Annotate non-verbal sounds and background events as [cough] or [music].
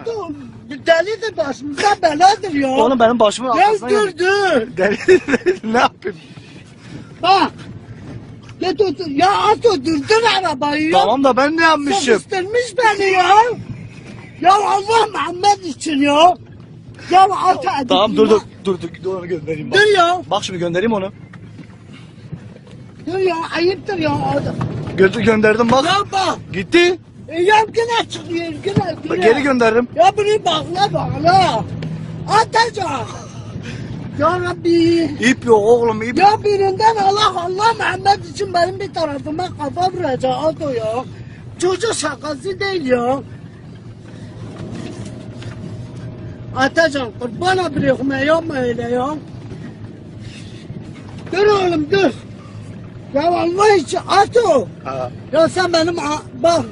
Ato delidir başımıza beladır ya. Oğlum benim başımın yap. dur. [laughs] Deli ne yapayım? Bak. Git otur. Ya Ato durdur arabayı. Tamam da ben ne yapmışım? Sıkıştırmış beni ya. Ya Allah Muhammed için ya. Ya Ato hadi Tamam dur dur dur dur, dur onu göndereyim bak. Dur ya. Bak şimdi göndereyim onu. Dur ya ayıptır ya. Ato. Gö gönderdim bak. Ya bak. Gitti. E, ya yine çıkıyor. Bak, yine. Geri gönderdim. Ya bunu bağla bağla. Atacak. Ya Rabbi. İp yok oğlum ip. Ya birinden Allah Allah Muhammed için benim bir tarafıma kafa vuracak Ato ya. Çocuk şakası değil ya. Atacan kurbana bırakma yapma öyle ya. Dur oğlum dur. Ya Allah için Ato. Ha. Ya sen benim bak.